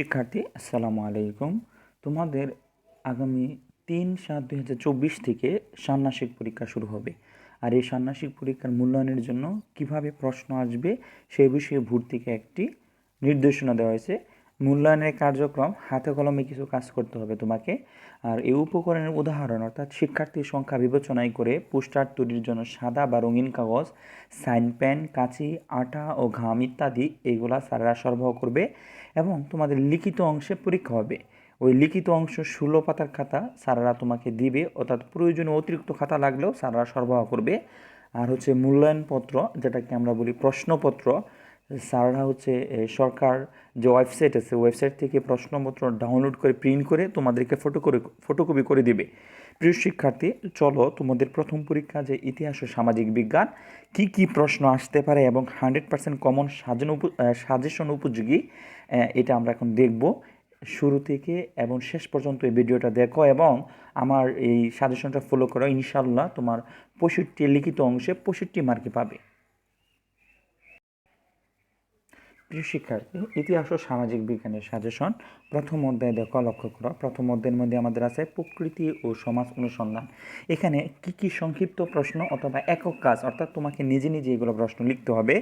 শিক্ষার্থী, আসসালামু আলাইকুম। তোমাদের আগামী তিন সাত দুই হাজার চব্বিশ থেকে ষান্মাসিক পরীক্ষা শুরু হবে। আর এই ষান্মাসিক পরীক্ষার মূল্যায়নের জন্য কীভাবে প্রশ্ন আসবে সেই বিষয়ে ভর্তিকে একটি নির্দেশনা দেওয়া হয়েছে। মূল্যায়নের কার্যক্রম, হাতে কলমে কিছু কাজ করতে হবে তোমাকে। আর এই উপকরণের উদাহরণ, অর্থাৎ শিক্ষার্থীর সংখ্যা বিবেচনায় করে পোস্টার তৈরির জন্য সাদা বা রঙিন কাগজ, সাইন প্যান কাঁচি, আটা ও ঘাম ইত্যাদি এইগুলা স্যাররা সরবরাহ করবে এবং তোমাদের লিখিত অংশে পরীক্ষা হবে। ওই লিখিত অংশ ষোলো পাতার খাতা স্যাররা তোমাকে দিবে, অর্থাৎ প্রয়োজনীয় অতিরিক্ত খাতা লাগলেও স্যাররা সরবরাহ করবে। আর হচ্ছে মূল্যায়নপত্র, যেটাকে আমরা বলি প্রশ্নপত্র স্যাররা হচ্ছে সরকার যে ওয়েবসাইট আছে, ওয়েবসাইট থেকে প্রশ্নপত্র ডাউনলোড করে, প্রিন্ট করে তোমাদেরকে ফটো করে, ফটোকপি করে দিবে। প্রিয় শিক্ষার্থী, চলো তোমাদের প্রথম পরীক্ষা যে ইতিহাস ও সামাজিক বিজ্ঞান, কি কি প্রশ্ন আসতে পারে এবং হান্ড্রেড পার্সেন্ট কমন সাজানো সাজেশন উপযোগী এটা আমরা এখন দেখব শুরু থেকে এবং শেষ পর্যন্ত এই ভিডিওটা দেখো এবং আমার এই সাজেশনটা ফলো করো ইনশাল্লাহ তোমার পঁয়ষট্টি লিখিত অংশে পঁয়ষট্টি মার্কে পাবে। প্রিয় শিক্ষার্থী ইতিহাস ও সামাজিক বিজ্ঞানের সাজেশন। প্রথম অধ্যায় দেখো, লক্ষ্য করো। প্রথম অধ্যায়ের মধ্যে আমাদের আছে প্রকৃতি ও সমাজ অনুসন্ধান। এখানে কি কি সংক্ষিপ্ত প্রশ্ন অথবা একক কাজ, অর্থাৎ তোমাকে নিজে নিজে এগুলো প্রশ্ন লিখতে হবে।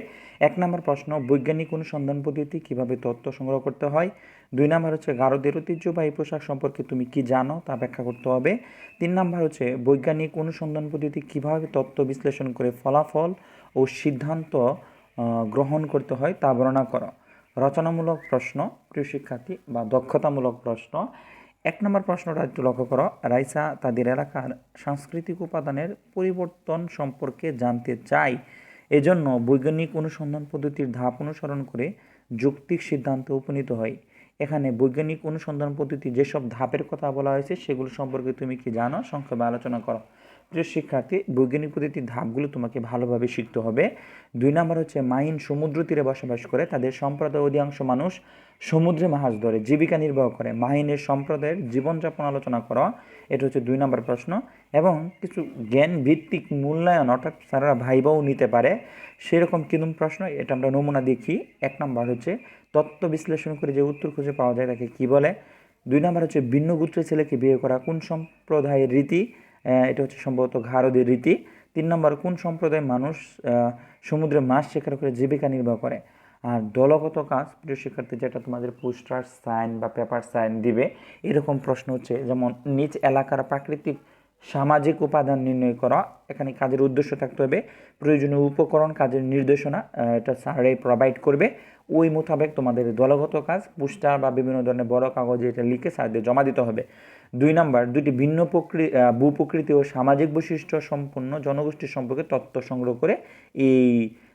এক নম্বর প্রশ্ন, বৈজ্ঞানিক অনুসন্ধান পদ্ধতি কীভাবে তথ্য সংগ্রহ করতে হয়? দুই নম্বর হচ্ছে গারদের ঐতিহ্যবাহী পোশাক সম্পর্কে তুমি কি জানো তা ব্যাখ্যা করতে হবে। তিন নম্বর হচ্ছে বৈজ্ঞানিক অনুসন্ধান পদ্ধতি কীভাবে তথ্য বিশ্লেষণ করে ফলাফল ও সিদ্ধান্ত গ্রহণ করতে হয় তা বর্ণনা করো। রচনামূলক প্রশ্ন, প্রিয় শিক্ষার্থী, বা দক্ষতামূলক প্রশ্ন। এক নম্বর প্রশ্নটা একটু লক্ষ্য করো। রাইসা তাদের এলাকার সাংস্কৃতিক উপাদানের পরিবর্তন সম্পর্কে জানতে চায়। এজন্য বৈজ্ঞানিক অনুসন্ধান পদ্ধতির ধাপ অনুসরণ করে যৌক্তিক সিদ্ধান্তে উপনীত হয়। এখানে বৈজ্ঞানিক অনুসন্ধান পদ্ধতি যেসব ধাপের কথা বলা হয়েছে, সেগুলো সম্পর্কে তুমি কি জানো? সংক্ষেপে আলোচনা করো। প্রিয় শিক্ষার্থী বৈজ্ঞানিক পদ্ধতির ধাপগুলো তোমাকে ভালোভাবে শিখতে হবে। দুই নম্বর হচ্ছে মাইন সমুদ্র তীরে বসবাস করে। তাদের সম্প্রদায়ের অধিকাংশ মানুষ সমুদ্রে মাছ ধরে, জীবিকা নির্বাহ করে। মাহিনের সম্প্রদায়ের জীবনযাপন আলোচনা করা, এটা হচ্ছে দুই নম্বর প্রশ্ন। এবং কিছু জ্ঞান ভিত্তিক মূল্যায়ন অর্থাৎ স্যাররা ভাইবাও নিতে পারে, সেরকম কিরম প্রশ্ন, এটা আমরা নমুনা দেখি। এক নম্বর হচ্ছে তত্ত্ব বিশ্লেষণ করে যে উত্তর খুঁজে পাওয়া যায় তাকে কী বলে? দুই নম্বর হচ্ছে ভিন্ন গোত্রের ছেলেকে বিয়ে করা কোন সম্প্রদায়ের রীতি? এটা হচ্ছে সম্ভবত ঘারদের রীতি। তিন নম্বর, কোন সম্প্রদায়ের মানুষ সমুদ্রে মাছ শিকার করে জীবিকা নির্বাহ করে? আর দলগত কাজ, প্রিয় শিক্ষার্থী, যেটা তোমাদের পোস্টার, সাইন বা পেপার সাইন দিবে, এরকম প্রশ্ন হচ্ছে, যেমন নিজ এলাকার প্রাকৃতিক সামাজিক উপাদান নির্ণয় করা, এখানে কাজের উদ্দেশ্য থাকতে হবে, প্রয়োজনীয় উপকরণ, কাজের নির্দেশনা এটা স্যারে প্রোভাইড করবে। ওই মোতাবেক তোমাদের দলগত কাজ, পোস্টার বা বিভিন্ন ধরনের বড় কাগজে এটা লিখে স্যারদের জমা দিতে হবে। দুই নাম্বার দুটি ভিন্ন প্রকৃতি ভূপ্রকৃতি ও সামাজিক বৈশিষ্ট্য সম্পন্ন জনগোষ্ঠীর সম্পর্কে তথ্য সংগ্রহ করে এই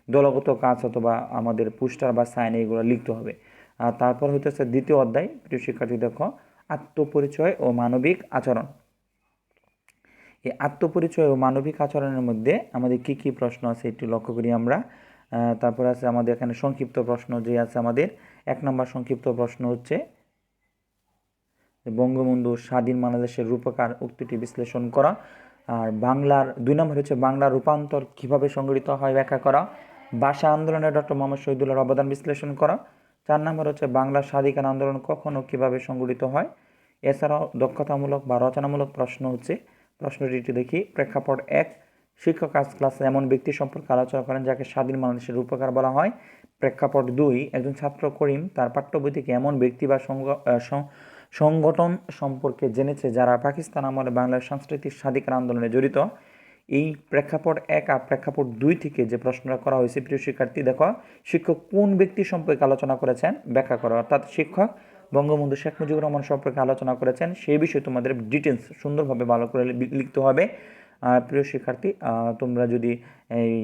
দলগত কাজ অথবা আমাদের পোস্টার বা সাইন এইগুলো লিখতে হবে। তারপর হইতেছে দ্বিতীয় অধ্যায়, প্রিয় শিক্ষার্থী দেখো, আত্মপরিচয় ও মানবিক আচরণ। এই আত্মপরিচয় ও মানবিক আচরণের মধ্যে আমাদের কি কি প্রশ্ন আছে একটু লক্ষ্য করি আমরা। তারপর আছে আমাদের এখানে সংক্ষিপ্ত প্রশ্ন যে আছে আমাদের। এক নম্বর সংক্ষিপ্ত প্রশ্ন হচ্ছে বঙ্গবন্ধু স্বাধীন বাংলাদেশের রূপকার উক্তিটি বিশ্লেষণ করা। আর বাংলার, দুই নম্বর হচ্ছে বাংলার রূপান্তর কীভাবে সংগঠিত হয় ব্যাখ্যা করা। ভাষা আন্দোলনে ডক্টর মোহাম্মদ শহীদুল্লাহর অবদান বিশ্লেষণ করা। চার নম্বর হচ্ছে বাংলার স্বাধিকার আন্দোলন কখনও কীভাবে সংগঠিত হয়। এছাড়াও দক্ষতামূলক বা রচনামূলক প্রশ্ন হচ্ছে, প্রশ্নটি দেখি। প্রেক্ষাপট এক, শিক্ষক আজ ক্লাসে এমন ব্যক্তি সম্পর্কে আলোচনা করেন যাকে স্বাধীন বাংলাদেশের রূপকার বলা হয়। প্রেক্ষাপট দুই, একজন ছাত্র করিম তার পাঠ্য বই থেকে এমন ব্যক্তি বা সংগঠন সম্পর্কে জেনেছে যারা পাকিস্তান আমলে বাংলার সাংস্কৃতিক স্বাধিকার আন্দোলনে জড়িত। এই প্রেক্ষাপট এক আর প্রেক্ষাপট দুই থেকে যে প্রশ্নটা করা হয়েছে, প্রিয় শিক্ষার্থী, দেখো, শিক্ষক কোন ব্যক্তি সম্পর্কে আলোচনা করেছেন? ব্যাখ্যা করো। অর্থাৎ শিক্ষক বঙ্গবন্ধু শেখ মুজিবুর রহমান সম্পর্কে আলোচনা করেছেন, সেই বিষয়ে তোমাদের ডিটেলস সুন্দরভাবে ভালো করে লিখতে হবে। প্রিয় শিক্ষার্থী তোমরা যদি এই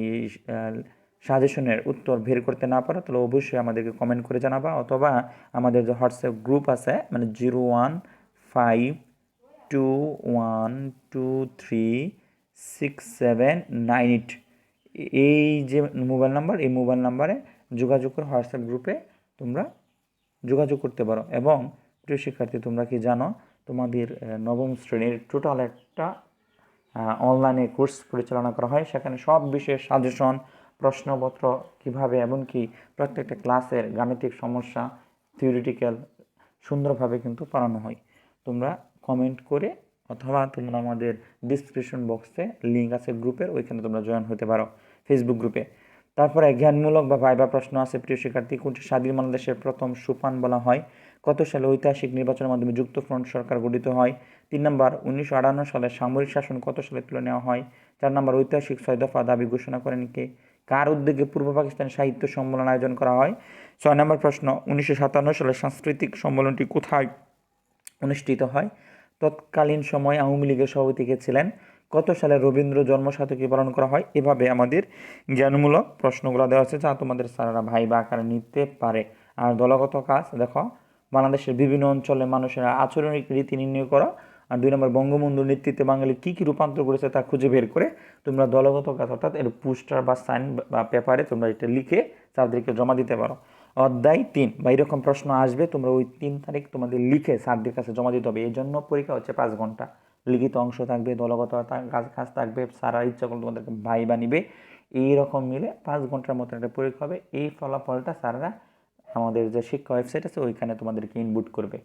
সাজেশনের উত্তর বের করতে না পারো, তাহলে অবশ্যই আমাদেরকে কমেন্ট করে জানাবা অথবা আমাদের যে হোয়াটসঅ্যাপ গ্রুপ আছে মানে zero one five two one two three six seven nine eight এই যে মোবাইল নাম্বার এই মোবাইল নাম্বারে যোগাযোগ করে হোয়াটসঅ্যাপ গ্রুপে তোমরা যোগাযোগ করতে পারো এবং প্রিয় শিক্ষার্থী, তোমরা কি জানো, তোমাদের নবম শ্রেণির টোটাল একটা অনলাইনে কোর্স পরিচালনা করা হয়। সেখানে সব বিষয়ে সাজেশন প্রশ্নপত্র কীভাবে, এমনকি প্রত্যেকটা ক্লাসের গাণিতিক সমস্যা থিওরিটিক্যাল সুন্দরভাবে কিন্তু পড়ানো হয়। তোমরা কমেন্ট করে অথবা তোমরা আমাদের ডিসক্রিপশন বক্সে লিঙ্ক আছে গ্রুপের ওইখানে তোমরা জয়েন হতে পারো ফেসবুক গ্রুপে তারপরে জ্ঞানমূলক বা ভাইবা প্রশ্ন আছে, প্রিয় শিক্ষার্থী, কোনটি স্বাধীন বাংলাদেশের প্রথম সুপান বলা হয়? কত সালে ঐতিহাসিক নির্বাচনের মাধ্যমে যুক্ত ফ্রন্ট সরকার গঠিত হয়? তিন নম্বর, উনিশশো আটান্ন সালে সামরিক শাসন কত সালে তুলে নেওয়া হয়? চার নম্বর, ঐতিহাসিক ছয় দফা দাবি ঘোষণা করেন কে? কার উদ্যোগে পূর্ব পাকিস্তান সাহিত্য সম্মেলন আয়োজন করা হয়? ছয় নম্বর প্রশ্ন, উনিশশো সাতান্ন সালে সাংস্কৃতিক সম্মেলনটি কোথায় অনুষ্ঠিত হয়? তৎকালীন সময় আওয়ামী লীগের সভাপতি কে ছিলেন? কত সালে রবীন্দ্র জন্মশতকী পালন করা হয়? এভাবে আমাদের জ্ঞানমূলক প্রশ্নগুলো দেওয়া আছে যা তোমাদের স্যারেরা ভাই বা আকারে নিতে পারে। আর দলগত কাজ, দেখো, বাংলাদেশের বিভিন্ন অঞ্চলে মানুষের আচরণিক রীতি নির্ণয় করা। আর দুই নম্বর বঙ্গবন্ধুর নেতৃত্বে বাঙালি কী কী রূপান্তর করেছে তা খুঁজে বের করে তোমরা দলগত কাজ, অর্থাৎ এর পোস্টার বা সাইন বা পেপারে তোমরা এটা লিখে স্যারদেরকে জমা দিতে পারো। অধ্যায় তিন, বা এরকম প্রশ্ন আসবে, তোমরা ওই তিন তারিখ তোমাদের লিখে স্যারদের কাছে জমা দিতে হবে। এই জন্য পরীক্ষা হচ্ছে পাঁচ ঘণ্টা। লিখিত অংশ থাকবে, দলগত কাজ কাজ থাকবে, সারা ইচ্ছা করলে তোমাদেরকে ভাই বানিবে এইরকম মিলে পাঁচ ঘণ্টার মতো একটা পরীক্ষা হবে। এই ফলাফলটা স্যাররা আমাদের যে শিক্ষা ওয়েবসাইট আছে, ওইখানে তোমাদেরকে ইনপুট করবে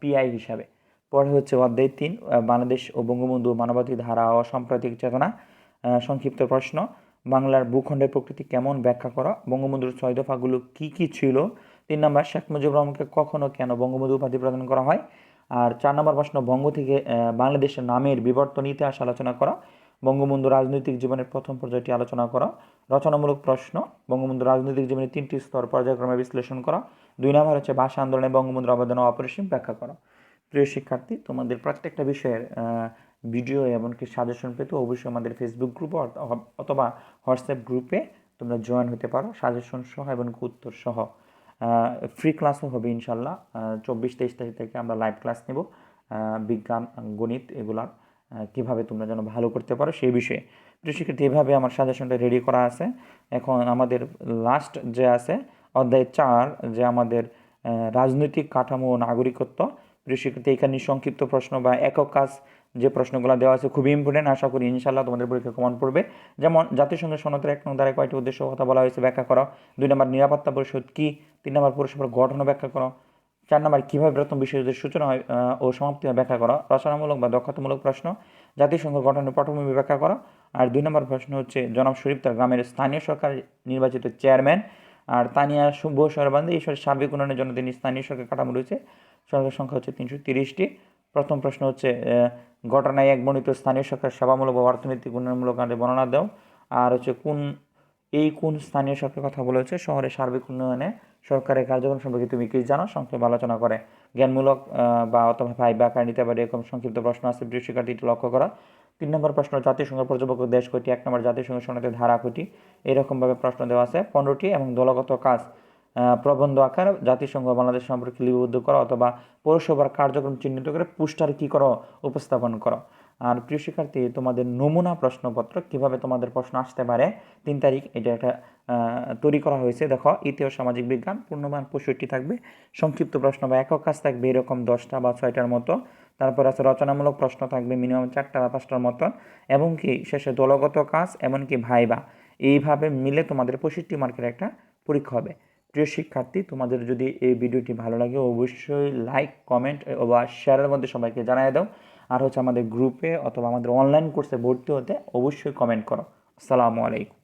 পিআই হিসাবে। পরে হচ্ছে অধ্যায় তিন বাংলাদেশ ও বঙ্গবন্ধু মানবাধিক ধারা ও সাম্প্রতিক চেতনা সংক্ষিপ্ত প্রশ্ন, বাংলার ভূখণ্ডের প্রকৃতি কেমন ব্যাখ্যা করা? বঙ্গবন্ধুর ছয় দফাগুলো কী কী ছিল? তিন নম্বর, শেখ মুজিবুর রহমানকে কখনো কেন বঙ্গবন্ধু উপাধি প্রদান করা হয়? আর চার নম্বর প্রশ্ন, বঙ্গ থেকে বাংলাদেশের নামের বিবর্তন ইতিহাস আলোচনা করা। বঙ্গবন্ধু রাজনৈতিক জীবনের প্রথম পর্যায়টি আলোচনা করা। রচনামূলক প্রশ্ন, বঙ্গবন্ধু রাজনৈতিক জীবনের তিনটি স্তর পর্যায়ক্রমে বিশ্লেষণ করা। দুই নম্বর হচ্ছে ভাষা আন্দোলনে বঙ্গবন্ধুর অবদান অপরিসীম ব্যাখ্যা করা। প্রিয় শিক্ষার্থী, তোমাদের প্রত্যেকটা বিষয়ের ভিডিও এমনকি সাজেশন পেতে অবশ্যই আমাদের ফেসবুক গ্রুপ অথবা হোয়াটসঅ্যাপ গ্রুপে তোমরা জয়েন হতে পারো। সাজেশন সহ এবং উত্তর সহ। ফ্রি ক্লাসও হবে ইনশাল্লাহ। চব্বিশ তেইশ তারিখ থেকে আমরা লাইভ ক্লাস নেব। বিজ্ঞান, গণিত এগুলার কীভাবে তোমরা যেন ভালো করতে পারো সেই বিষয়ে। প্রিয় শিক্ষার্থী, এভাবে আমার সাজেশনটা রেডি করা আছে। এখন আমাদের লাস্ট যে আছে, অধ্যায় চার, যে আমাদের রাজনৈতিক কাঠামো নাগরিকত্ব প্রিয় এখানে সংক্ষিপ্ত প্রশ্ন বা একক কাজ যে প্রশ্নগুলো দেওয়া আছে খুবই ইম্পর্টেন্ট আশা করি ইনশাল্লাহ তোমাদের পরীক্ষা কমন পড়বে। যেমন জাতিসংঘের সনদের এক দ্বারা কয়টি উদ্দেশ্য কথা বলা হয়েছে ব্যাখ্যা করো। দুই নম্বর, নিরাপত্তা পরিষদ কি? তিন নম্বর, পৌরসভার গঠন ব্যাখ্যা করো। চার নম্বর, কীভাবে প্রথম বিষয়দের সূচনা হয় ও সমাপ্তি হয় ব্যাখ্যা করো। রচনামূলক বা দক্ষতামূলক প্রশ্ন। জাতিসংঘ গঠনের পটভূমি ব্যাখ্যা করো। আর দুই নম্বর প্রশ্ন হচ্ছে, জনাব শরীফ তার গ্রামের স্থানীয় সরকার নির্বাচিত চেয়ারম্যান আর তানিয়া শুভ সরবান্ধে ঈশ্বরের সার্বিক উন্নয়নের জন্য তিনি স্থানীয় সরকার কাঠামো রয়েছে। সরকার সংখ্যা হচ্ছে তিনশো তিরিশটি। প্রথম প্রশ্ন হচ্ছে ঘটনায় এক বর্ণিত স্থানীয় সরকার সেবামূলক বা অর্থনৈতিক উন্নয়নমূলক কাণ্ডে বর্ণনা দাও। আর হচ্ছে কোন, এই কোন স্থানীয় সরকার কথা বলা হচ্ছে শহরের সার্বিক উন্নয়নে সরকারের কার্যক্রম সম্পর্কে তুমি কি জানো? সংক্ষেপে আলোচনা করে। জ্ঞানমূলক বা অথবা ভাই বা আকার নিতে পারে এরকম সংক্ষিপ্ত প্রশ্ন আছে প্রিয় লক্ষ্য করা। তিন নম্বর প্রশ্ন, জাতিসংঘ পর্যবেক্ষক দেশ কয়টি? এক নম্বর জাতিসংঘ সনদের ধারা কয়টি? এরকমভাবে প্রশ্ন দেওয়া আছে, পনেরোটি এবং দলগত কাজ প্রবন্ধ আকার জাতিসংঘ বাংলাদেশ সম্পর্কে লিপিবদ্ধ করা অথবা পৌরসভার কার্যক্রম চিহ্নিত করে পুস্টার কী করো, উপস্থাপন করো। আর প্রিয় শিক্ষার্থী, তোমাদের নমুনা প্রশ্নপত্র কীভাবে তোমাদের প্রশ্ন আসতে পারে, তিন তারিখ এটা একটা তৈরি করা হয়েছে। দেখো ইতিহাস সামাজিক বিজ্ঞান, পূর্ণমান পঁয়ষট্টি থাকবে। সংক্ষিপ্ত প্রশ্ন বা একক কাজ থাকবে এরকম দশটা বা ছয়টার মতো। তারপর আছে রচনামূলক প্রশ্ন থাকবে মিনিমাম চারটা বা পাঁচটার মতন। এবং কি, শেষে দলগত কাজ, এমনকি ভাইবা। এইভাবে মিলে তোমাদের পঁয়ষট্টি মার্কের একটা পরীক্ষা হবে। প্রিয় শিক্ষার্থী, তোমাদের যদি এই ভিডিওটি ভালো লাগে, অবশ্যই লাইক কমেন্ট বা শেয়ারের মধ্যে সবাইকে জানিয়ে দাও। আর হচ্ছে আমাদের গ্রুপে অথবা আমাদের অনলাইন কোর্সে ভর্তি হতে অবশ্যই কমেন্ট করো। আসসালামু আলাইকুম।